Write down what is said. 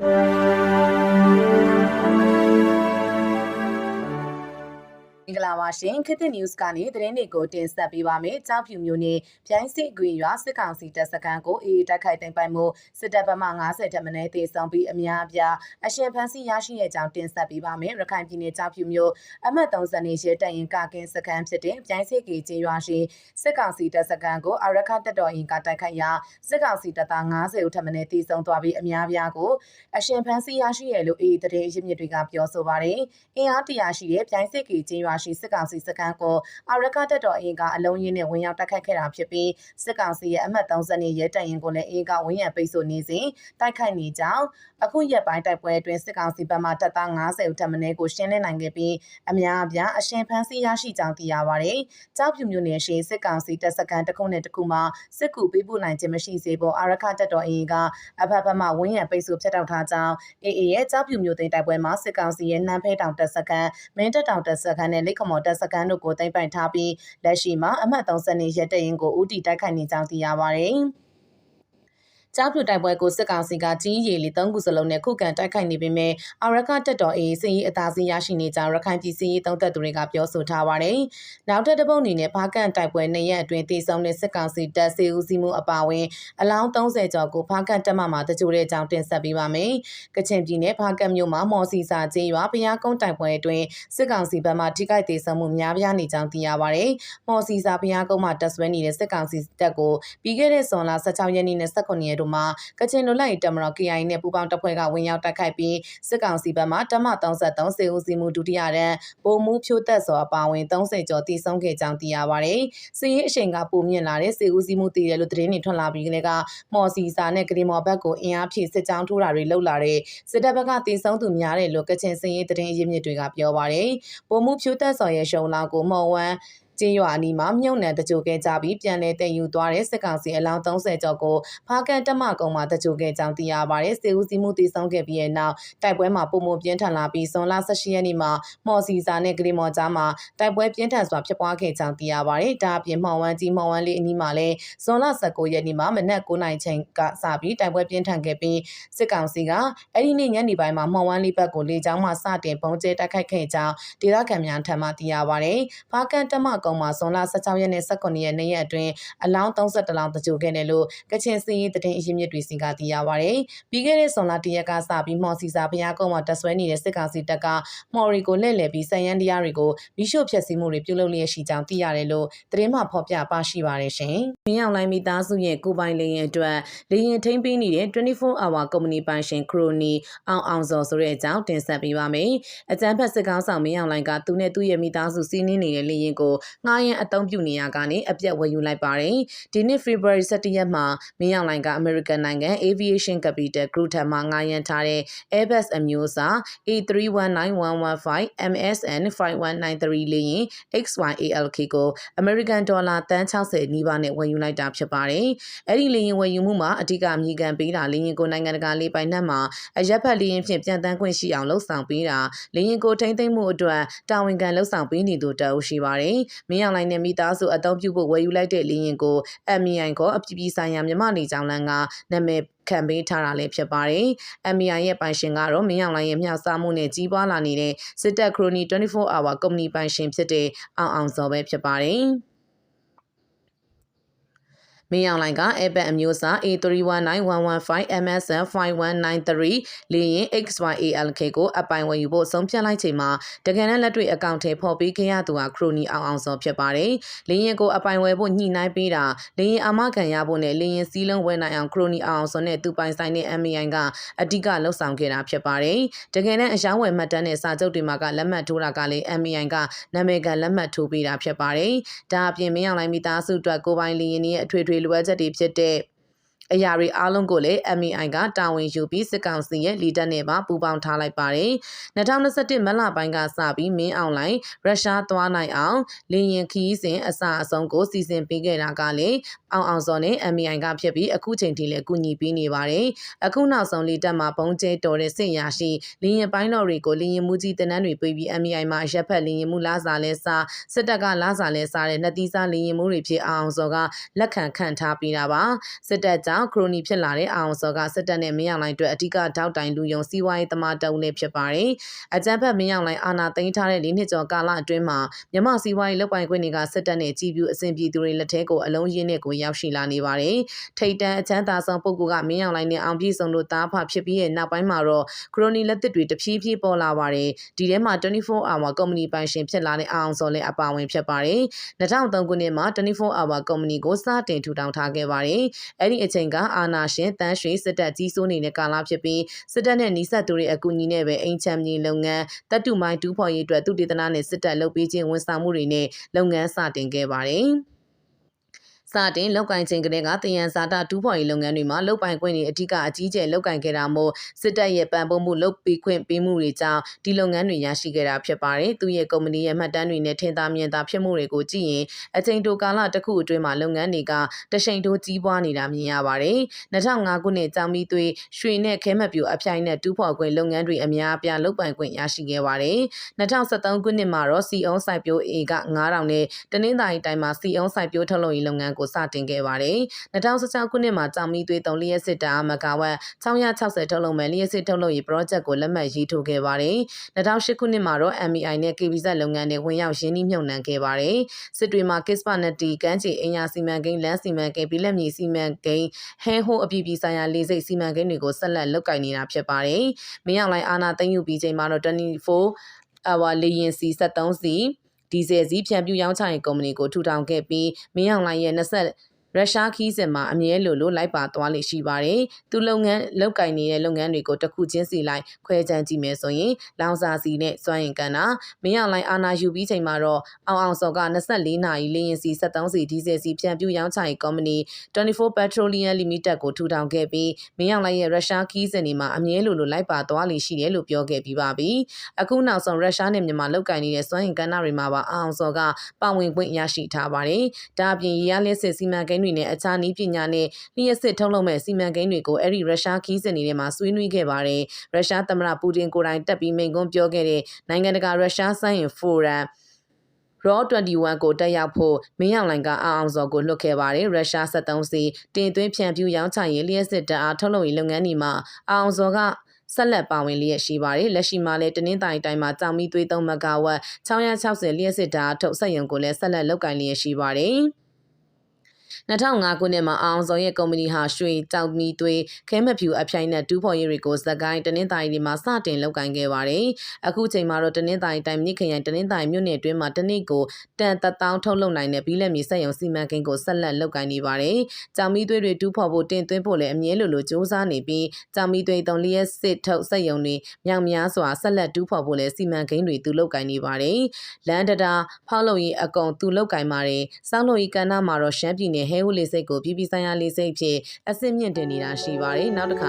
you င်္ဂလာပါရှင်ခေတ်သစ် news ကနေသတင်းတွေကိုတင်ဆက်ပေးပါမယ်။ကြောက်ဖြူမျိုးနဲ့ပြိုင်းစစ်ကွေရွာစစ်ကောင်စီတပ်စခန်းကိုအေးတိုက်ခိုက်သိမ်းပိုက်မှုစစ်တပ်ဗမာ90တက်မနေသေးဆောင်ပြီးအများအပြားအရှင်ဖန်စီရရှိတဲ့ကြောင်းတင်ဆက်ပေးပါမယ်။ရခိုင်ပြည်နယ်ကြောက်ဖြူမျိုးအမှတ်30နေရဲတပ်ရင်ကကင်းစခန်းဖြစ်တဲ့ပြိုင်းစစ်ကေကျေးရွာရှိစစ်ကောင်စီတပ်စခန်းကိုအရခတပ်တော်ရင်ကတိုက်ခိုက်ရာစစ်ကောင်စီတပ်သား90ဦးထက်မနေသေးဆုံးသွားပြီးအများအပြားကိုအရှင်ဖန်စီရရှိရလို့အေးတရေရစ်မြစ်တွေကပြောဆိုပါတယ်။အင်အားတရာရှိတဲ့ပြိုင်းစစ်ကေကျေးရွာရှိစစ်ကောင်စီစခန်းကိုအာရကတက်တော်အင်ကအလုံးရင်းနဲ့ဝင်ရောက်တိုက်ခတ်ခဲ့တာဖြစ်ပြီးစစ်ကောင်စီရဲ့အမှတ်30နှစ်ရဲတပ်ရင်ကိုလည်းအင်ကဝင်းရံပိတ်ဆို့နေစဉ်တိုက်ခိုက်နေကြောင်းအခုရက်ပိုင်းတိုက်ပွဲအတွင်းစစ်ကောင်စီဘက်မှတပ်သား90ဦးထပ်မံကိုရှင်းလင်းနိုင်ခဲ့ပြီးအများအပြားအရှင်ဖမ်းဆီးရရှိကြောင်းသိရပါတယ်။ကြောက်ဖြူမျိုးနယ်ရှိစစ်ကောင်စီတပ်စခန်းတစ်ခုနဲ့တစ်ခုမှာစစ်ကူပေးပို့နိုင်ခြင်းမရှိစေဖို့အာရခတက်တော်အင်ကအဖက်ဖက်မှဝင်းရံပိတ်ဆို့ဖျက်တောက်ထားကြောင်းအေအေရဲ့ကြောက်ဖြူမျိုးသိမ်းတိုက်ပွဲမှာစစ်ကောင်စီရဲ့နှမ်းဖဲတောင်တပ်စခန်းမင်းတပ်တောင်တပ်စခန်းနဲ့လိတ်ခမော်တပ်စခန်းတို့ကိုသိမ်းပိုက်ထားပြီးလက်ရှိမှာအမှတ်30နှစ်ရက်တရင်ကိုဦးတည်တိုက်ခိုက်နေကြောင်းသိရပါတယ်။ ကြားဖြူတိုက်ပွဲကိုစစ်ကောင်စီကကြီးရီလီ၃ခုစလုံးနဲ့ခုခံတိုက်ခိုက်နေပေမဲ့အာရကတက်တော်အေးစည်ရေးအသာစီးရရှိနေကြောင်းရခိုင်ပြည်စည်ရေးသုံးသက်သူတွေကပြောဆိုထားပါတယ်။နောက်ထပ်တစ်ပုတ်အနေနဲ့ဖားကန်တိုက်ပွဲနှစ်ရက်အတွင်းတည်ဆုံတဲ့စစ်ကောင်စီတပ်စေဦးစီးမှုအပါအဝင်အလောင်း30ကျော်ကိုဖားကန်တက်မှမှာတကြိုတဲ့ကြောင်းတင်ဆက်ပေးပါမယ်။ကချင်ပြည်နယ်ဖားကန်မြို့မှာမော်စီစာကျေးရွာဘုရားကုန်းတိုက်ပွဲအတွင်းစစ်ကောင်စီဘက်မှထိခိုက်ဒေဆုံးမှုများပြားနေကြောင်းသိရပါတယ်။မော်စီစာဘုရားကုန်းမှာတပ်ဆွဲနေတဲ့စစ်ကောင်စီတပ်ကိုပြီးခဲ့တဲ့ဇွန်လ16ရက်နေ့နဲ့18ရက်တို့မှာကချင်လူလိုက်တပ်မတော် KI နဲ့ပူးပေါင်းတပ်ဖွဲ့ကဝင်ရောက်တိုက်ခိုက်ပြီးစစ်ကောင်စီဘက်မှတမ33စေဦးစီမှုဒုတိယတန်းပုံမှုဖြိုးသက်စောအပါဝင်30ကျော်တည်ဆုံးခဲ့ကြောင်းသိရပါတယ်။စစ်ရေးအရှိန်ကပုံမြင့်လာတဲ့စေဦးစီမှုတည်တယ်လို့သတင်းတွေထွက်လာပြီးကလေးကမော်စီစာနဲ့ဂရီမော်ဘက်ကိုအင်အားဖြည့်စစ်ကြောင်းထိုးတာတွေလှုပ်လာတဲ့စစ်တပ်ဘက်ကတည်ဆုံးသူများတယ်လို့ကချင်စစ်ရေးသတင်းအရင်းမြစ်တွေကပြောပါတယ်။ပုံမှုဖြိုးသက်စောရဲ့ရှုံလာကိုမော်ဝမ် ကျေးရွာအနီးမှာမြုပ်နှံတကြိုခဲ့ကြပြီးပြန်လည်တည်ယူသွားတဲ့စစ်ကောင်စီအလောင်း30ကျော်ကိုဖားကန်တက်မကုံမှာတကြိုခဲ့ကြောင်းသိရပါတယ်။စေဦးစီမှုတည်ဆောင်ခဲ့ပြီးတဲ့နောက်တိုက်ပွဲမှာပုံမပြင်းထန်လာပြီးဇွန်လ18ရက်နေ့မှာမော်စီစာနဲ့ဂရီမော်ကြားမှာတိုက်ပွဲပြင်းထန်စွာဖြစ်ပွားခဲ့ကြောင်းသိရပါတယ်။ဒါအပြင်မှောင်ဝမ်းကြီးမှောင်ဝမ်းလေးအနီးမှာလည်းဇွန်လ19ရက်နေ့မှာမနက်9:00နာရီချိန်ကစပြီးတိုက်ပွဲပြင်းထန်ခဲ့ပြီးစစ်ကောင်စီကအဲ့ဒီနေ့ညနေပိုင်းမှာမှောင်ဝမ်းလေးဘက်ကိုလေကြောင်းမှစတင်ပုံကျဲတိုက်ခိုက်ခဲ့ကြောင်းဒေသခံများထံမှသိရပါတယ်။ဖားကန်တက်မကုံမှာဇွန်လ16ရက်နဲ့18ရက်နေ့ရက်အတွင်းအလောင်း32လောင်းတကြိုခဲ့တယ်လို့ကချင်စီရေးသတင်းအရင်းမြစ်တွေစီကသိရပါဗျ။ပြီးခဲ့တဲ့ဇွန်လတရက်ကစပြီးမော်စီစာဘုရားကုန်းမှာတက်ဆွဲနေတဲ့စစ်ကောင်စီတပ်ကမော်ရီကိုလှည့်လည်ပြီးစံရန်တရားတွေကိုမိရှို့ဖျက်ဆီးမှုတွေပြုလုပ်လျက်ရှိကြောင်းသိရတယ်လို့သတင်းမှဖော်ပြပါရှိပါတယ်ရှင်။မင်းအောင်လိုင်းမိသားစုရဲ့ကိုပိုင်လေရင်အတွက်လေရင်ထိမ့်ပေးနေတဲ့24 hour ကုမ္ပဏီပိုင်ရှင်ခရိုနီအောင်အောင်စောဆိုတဲ့အကြောင်းတင်ဆက်ပေးပါမယ်။အကြံဖက်စစ်ကောင်းဆောင်မင်းအောင်လိုင်းကသူနဲ့သူ့ရဲ့မိသားစုစီးနင်းနေတဲ့လေရင်ကိုငှားရမ်းအသုံးပြုနေရကနေအပြတ်ဝယ်ယူလိုက်ပါတယ်။ဒီနှစ် February 17ရက်မှာမင်းအောင်လိုင်က American နိုင်ငံ Aviation Capital Group ထံမှငှားရမ်းထားတဲ့ Airbus အမျိုးအစား A319115 MSN 5193လေယာဉ် XYALK ကို American Dollar တန်း60နီးပါးနဲ့ဝယ်ယူလိုက်တာဖြစ်ပါတယ်။အဲ့ဒီလေယာဉ်ဝယ်ယူမှုမှာအဓိကအမြင့်ကန်ပေးတာလေယာဉ်ကိုနိုင်ငံတကာလေးပိုင်နက်မှာအရက်ဖက်လေယာဉ်ဖြင့်ပြန်တန်းခွင့်ရှိအောင်လှုပ်ဆောင်ပေးတာလေယာဉ်ကိုထိမ့်သိမ့်မှုအတွက်တာဝန်ခံလှုပ်ဆောင်ပေးနေသူတအုပ်ရှိပါတယ်။မင်းအောင်လိုင်နဲ့မိသားစုအသုံးပြုဖို့ဝယ်ယူလိုက်တဲ့လေရင်ကို MI ကအပြည်ပြည်ဆိုင်ရာမြမနေကြောင်းလန်းကနာမည်ခံပေးထားတာလည်းဖြစ်ပါတယ်။ MI ရဲ့ပိုင်ရှင်ကတော့မင်းအောင်လိုင်းရဲ့မျှစားမှုနဲ့ကြီးပွားလာနေတဲ့စစ်တပ်ခရိုနီ24 hour ကုမ္ပဏီပိုင်ရှင်ဖြစ်တဲ့အောင်အောင်စောပဲဖြစ်ပါတယ်။ မင်းအောင်လိုင်က Airbus အမျိုးအစား A319115 MSN 5193 လေယာဉ် XYALK ကိုအပိုင်ဝယ်ယူဖို့ဆုံးဖြတ်လိုက်ချိန်မှာတကယ်တမ်းလက်တွေ့အကောင့်ထဲပေါ်ပေးခဲ့ရသူဟာခရိုနီအောင်အောင်စောဖြစ်ပါတယ်။လေယာဉ်ကိုအပိုင်ဝယ်ဖို့ညှိနှိုင်းပေးတာလေယာဉ်အာမခံရဖို့နဲ့လေယာဉ်စီးလုံးဝယ်နိုင်အောင်ခရိုနီအောင်အောင်စောနဲ့သူပိုင်ဆိုင်တဲ့ MI ကအဓိကလှုပ်ဆောင်ခဲ့တာဖြစ်ပါတယ်။တကယ်တမ်းအယောင်းဝယ်မှတ်တမ်းနဲ့စာချုပ်တွေမှာကလက်မှတ်ထိုးတာကလည်း MI ကနာမည်ကလက်မှတ်ထိုးပေးတာဖြစ်ပါတယ်။ဒါအပြင်မင်းအောင်လိုင်မိသားစုအတွက်ကိုပိုင်လေယာဉ်ရဲ့အထွေထွေ വിലുവ ചരിയിച്ചിട്ട് အရာတွေအားလုံးကိုလည်း MEI ကတာဝန်ယူပြီးစစ်ကောင်စီရဲ့လီဒတ်နဲ့ပါပူးပေါင်းထားလိုက်ပါတယ်။2021မလပိုင်းကစပြီးမင်းအောင်လိုင်းရုရှားသွားနိုင်အောင်လေရင်ခီးစဉ်အစအဆုံးကိုစီစဉ်ပေးခဲ့တာကလည်းအောင်အောင်စောနဲ့ MEI ကဖြစ်ပြီးအခုချိန်ထိလည်းကူညီပေးနေပါတယ်။အခုနောက်ဆုံးလေတက်မှာဘုံကျဲတော်တဲ့စစ်ရာရှိလေရင်ပိုင်းတော်တွေကိုလေရင်မူကြီးတနန်းတွေပေးပြီး MEI မှာရက်ဖက်လေရင်မူလာစာလဲစားစစ်တပ်ကလာစာလဲစားတဲ့နှစ်သီးစားလေရင်မူတွေဖြစ်အောင်စောကလက်ခံခံထားပေးတာပါ။စစ်တပ်ကြကြောင့်ခရိုနီဖြစ်လာတဲ့အောင်စောကစစ်တပ်နဲ့မင်းအောင်လှိုင်အတွက်အထူးတောက်တိုင်လူယုံစီးပွားရေးသမားတုံးလည်းဖြစ်ပါတယ်။အကြမ်းဖက်မင်းအောင်လှိုင်အာဏာသိမ်းထားတဲ့၄နှစ်ကျော်ကာလအတွင်းမှာမြန်မာစီးပွားရေးလုပ်ပိုင်ခွင့်တွေကစစ်တပ်နဲ့ကြီးပြူအဆင်ပြေသူတွေလက်ထဲကိုအလုံးရင်းနဲ့ကိုရောက်ရှိလာနေပါတယ်။ထိတ်တန့်အချမ်းသာဆုံးပုဂ္ဂိုလ်ကမင်းအောင်လှိုင်နဲ့အောင်ပြည့်စုံတို့တားဖဖြစ်ပြီးရဲ့နောက်ပိုင်းမှာတော့ခရိုနီလက်သစ်တွေတဖြည်းဖြည်းပေါ်လာပါတယ်။ဒီထဲမှာ24 hour ကုမ္ပဏီပိုင်ရှင်ဖြစ်လာတဲ့အောင်စောလည်းအပါဝင်ဖြစ်ပါတယ်။2003ခုနှစ်မှာ24 hour ကုမ္ပဏီကိုစတင်ထူထောင်ထားခဲ့ပါတယ်။အဲ့ဒီအချိန်ကအာနာရှင်တန်းရွှေစစ်တပ်ကြီးစိုးနေတဲ့ကာလဖြစ်ပြီးစစ်တပ်နဲ့နှိစက်သူတွေအကူအညီနဲ့ပဲအိမ်ချမ်းမြေလုပ်ငန်းတပ်တူမိုင်းတူးဖော်ရေးအတွက်သူတေသနာနဲ့စစ်တပ်လုပ်ပေးခြင်းဝန်ဆောင်မှုတွေနဲ့လုပ်ငန်းစတင်ခဲ့ပါတယ်။ စတင်လောက်ကင်ချိန်ကလေးကတယံဇာတာတူးဖော်ရေးလုပ်ငန်းတွေမှာလုပ်ပိုင်ခွင့်တွေအ धिक အကြီးကျယ်လောက်ကင်ခဲ့တာမို့စစ်တပ်ရဲ့ပံ့ပိုးမှုလုပ်ပေးခွင့်ပေးမှုတွေကြောင့်ဒီလုပ်ငန်းတွေရရှိခဲ့တာဖြစ်ပါတယ်။သူရဲ့ကုမ္ပဏီရဲ့မှတ်တမ်းတွေနဲ့ထင်သာမြင်သာဖြစ်မှုတွေကိုကြည့်ရင်အချိန်တိုကာလတစ်ခုအတွင်းမှာလုပ်ငန်းတွေကတရှိန်တိုးကြီးပွားနေတာမြင်ရပါတယ်။2005ခုနှစ်ကြောင်မီသွေးရွှေနဲ့ခဲမပြူအပြိုင်နဲ့တူးဖော်ခွင့်လုပ်ငန်းတွေအများအပြားလုပ်ပိုင်ခွင့်ရရှိခဲ့ပါတယ်။2013ခုနှစ်မှာတော့စီအုံးစိုက်ပျိုးအေက9000နဲ့တနင်္သာရီတိုင်းမှာစီအုံးစိုက်ပျိုးထုတ်လုပ်ရေးလုပ်ငန်းကိုစတင်ခဲ့ပါတယ်။2016ခုနှစ်မှာကြောင်မီသွေး3လျှက်စစ်တာမဂါဝတ်660ထုတ်လုပ်မဲ့လျှက်စစ်ထုတ်လုပ်ရေး project ကိုလက်မှတ်ရေးထိုးခဲ့ပါတယ်။2008ခုနှစ်မှာတော့ MEI နဲ့ KBZ လုပ်ငန်းတွေဝင်ရောက်ရင်းနှီးမြှုပ်နှံခဲ့ပါတယ်။စစ်တွေမှာ Kispa နဲ့တီကန်းချီအင်ယာစီမံကိန်းလမ်းစီမံကိန်းပြည်လက်မြေစီမံကိန်းဟဲဟိုအပြည်ပြည်ဆိုင်ရာလေဆိပ်စီမံကိန်းတွေကိုဆက်လက်လုပ်ကိုင်နေတာဖြစ်ပါတယ်။မင်းအောင်လိုင်းအာနာသိမ်းယူပြီးချိန်မှာတော့24 hour လေရင်စီ73စီ ဒီဇယ်စီဖြန့်ပြူရောင်းချရေးကုမ္ပဏီကိုထူထောင်ခဲ့ပြီးမင်းအောင်လိုင်းရဲ့20 ရုရှားခီးစင်မှာအမြဲလိုလိုလိုက်ပါသွားလိမ့်ရှိပါတယ်။သူလုပ်ငန်းလောက်ကင်နေတဲ့လုပ်ငန်းတွေကိုတစ်ခုချင်းစီလိုက်ခွဲခြမ်းကြည့်မယ်ဆိုရင်လောင်စာစီနဲ့စွမ်းရင်ကန်တာမင်းအောင်လိုင်းအာနာယူပြီးချိန်မှာတော့အောင်အောင်စော်က24နာရီလေရင်စီ73စီဒီဇယ်စီဖြန့်ပြူရောင်းချရေးကုမ္ပဏီ24 Petroleum Limited ကိုထူထောင်ခဲ့ပြီးမင်းအောင်လိုင်းရဲ့ရုရှားခီးစင်တွေမှာအမြဲလိုလိုလိုက်ပါသွားလိမ့်ရှိတယ်လို့ပြောခဲ့ပြီးပါပြီ။အခုနောက်ဆုံးရုရှားနဲ့မြန်မာလောက်ကင်နေတဲ့စွမ်းရင်ကန်တာတွေမှာပါအောင်စော်ကပါဝင်ခွင့်ရရှိထားပါတယ်။ဒါအပြင်ရရလက်စစ်စီမံကိန်းတွေနဲ့အခြားနည်းပညာနဲ့လျှက်စစ်ထုတ်လုပ်မဲ့စီမံကိန်းတွေကိုအဲ့ဒီရုရှားခီးစင်တွေထဲမှာဆွေးနွေးခဲ့ပါတယ်။ရုရှားသမ္မတပူတင်ကိုယ်တိုင်တက်ပြီးမိန့်ခွန်းပြောခဲ့တဲ့နိုင်ငံတကာရုရှားဆိုင်ရင်ဖိုရမ် Raw 21ကိုတက်ရောက်ဖို့မင်းအောင်လိုင်ကအာအောင်စော်ကိုလွှတ်ခဲ့ပါတယ်ရုရှား73စီတင်သွင်းဖြန့်ဖြူးရောင်းချရေးလျှက်စစ်တအားထုတ်လုပ်ရေးလုပ်ငန်းတွေမှာအာအောင်စော်ကဆက်လက်ပါဝင်လျက်ရှိပါတယ်လက်ရှိမှာလည်းတနင်္သာရီတိုင်းမှာကြောင်မီသွေး3မဂါဝတ်660လျှက်စစ်ဓာတ်ထုတ်စက်ရုံကိုလည်းဆက်လက်လုပ်ကိုင်လျက်ရှိပါတယ် 2005ခုနှစ်မှာအောင်စောရဲ့ကုမ္ပဏီဟာရွှေတောက်မီသွေးခဲမဖြူအပြိုင်နဲ့တူးဖော်ရေးတွေကိုဇက်ကိုင်းတနင်္သာရီတွေမှာစတင်လုပ်ကိုင်ခဲ့ပါတယ်။အခုချိန်မှာတော့တနင်္သာရီတိုင်းမြစ်ခရိုင်တနင်္သာရီမြို့နယ်အတွင်းမှာတနစ်ကိုတန်တထောင်ထုတ်လုပ်နိုင်တဲ့ဘီလက်မီစက်ရုံစီမံကိန်းကိုဆက်လက်လုပ်ကိုင်နေပါတယ်။ကြောင်မီသွေးတွေတူးဖော်ဖို့တင်သွင်းဖို့လည်းအမြဲလိုလိုစ조사နေပြီးကြောင်မီသွေးတုံလျက်စစ်ထုတ်စက်ရုံတွေမြောင်များစွာဆက်လက်တူးဖော်ဖို့လည်းစီမံကိန်းတွေသူလုပ်ကိုင်နေပါတယ်။လန်ဒတာဖောက်လုပ်ရေးအကုန်သူလုပ်ကိုင်ပါတယ်။စောင်းလုပ်ရေးကဏ္ဍမှာတော့ရှမ်းပြည်နယ်ဟဲဟူလေးစိတ်ကိုပြည်ပဆိုင်ရာလေးစိတ်ဖြစ်အဆင့်မြင့်တင်နေတာရှိပါတယ်နောက်တစ်ခါ